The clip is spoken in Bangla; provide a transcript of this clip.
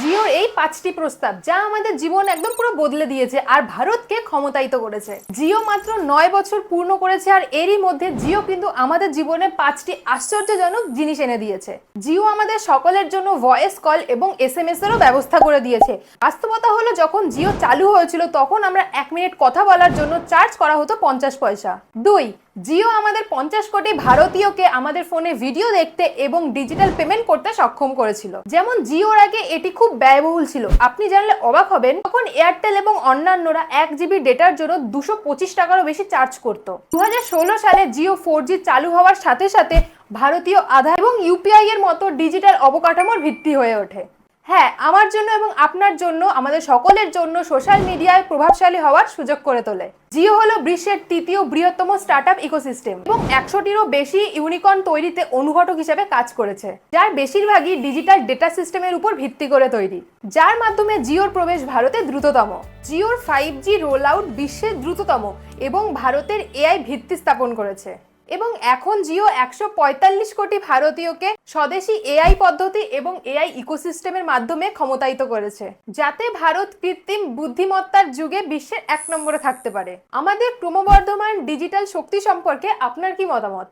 জিওর এই পাঁচটি প্রস্তাব যা আমাদের জীবন একদম পুরো বদলে দিয়েছে আর ভারতকে ক্ষমতায়িত করেছে। জিও মাত্র নয় বছর পূর্ণ করেছে আর এরই মধ্যে জিও কিন্তু আমাদের জীবনে পাঁচটি আশ্চর্যজনক জিনিস এনে দিয়েছে। জিও আমাদের সকলের জন্য ভয়েস কল এবং এস এম এস এরও ব্যবস্থা করে দিয়েছে। বাস্তবতা হলো যখন জিও চালু হয়েছিল তখন আমরা এক মিনিট কথা বলার জন্য চার্জ করা হতো পঞ্চাশ পয়সা। দুই জিও আমাদের পঞ্চাশ কোটি ভারতীয়কে আমাদের ফোনে ভিডিও দেখতে এবং ডিজিটাল পেমেন্ট করতে সক্ষম করেছিল। যেমন জিওর আগে এটি খুব ব্যয়বহুল ছিল। আপনি জানলে অবাক হবেন, তখন এয়ারটেল এবং অন্যান্যরা এক জিবি ডেটার জন্য দুশো পঁচিশ টাকারও বেশি চার্জ করত। দু হাজার ষোলো সালে জিও ফোর জি চালু হওয়ার সাথে সাথে ভারতীয় আধার এবং ইউপিআই এর মতো ডিজিটাল অবকাঠামোর ভিত্তি হয়ে ওঠে। হ্যাঁ আমার জন্য এবং আপনার জন্য, আমাদের সকলের জন্য সোশ্যাল মিডিয়ায় প্রভাবশালী হওয়ার সুযোগ করে তোলে। জিও হলো বিশ্বের তৃতীয় বৃহত্তম স্টার্টআপ ইকোসিস্টেম এবং একশোটিরও বেশি ইউনিকর্ন তৈরিতে অনুঘটক হিসেবে কাজ করেছে, যার বেশিরভাগই ডিজিটাল ডেটা সিস্টেমের উপর ভিত্তি করে তৈরি, যার মাধ্যমে জিওর প্রবেশ ভারতে দ্রুততম। জিওর ফাইভ জি রোল আউট বিশ্বের দ্রুততম এবং ভারতের এআই ভিত্তি স্থাপন করেছে। এবং এখন জিও একশো পঁয়তাল্লিশ কোটি ভারতীয়কে স্বদেশি এআই পদ্ধতি এবং এআই ইকোসিস্টেমের মাধ্যমে ক্ষমতায়িত করেছে, যাতে ভারত কৃত্রিম বুদ্ধিমত্তার যুগে বিশ্বের এক নম্বরে থাকতে পারে। আমাদের ক্রমবর্ধমান ডিজিটাল শক্তি সম্পর্কে আপনার কি মতামত?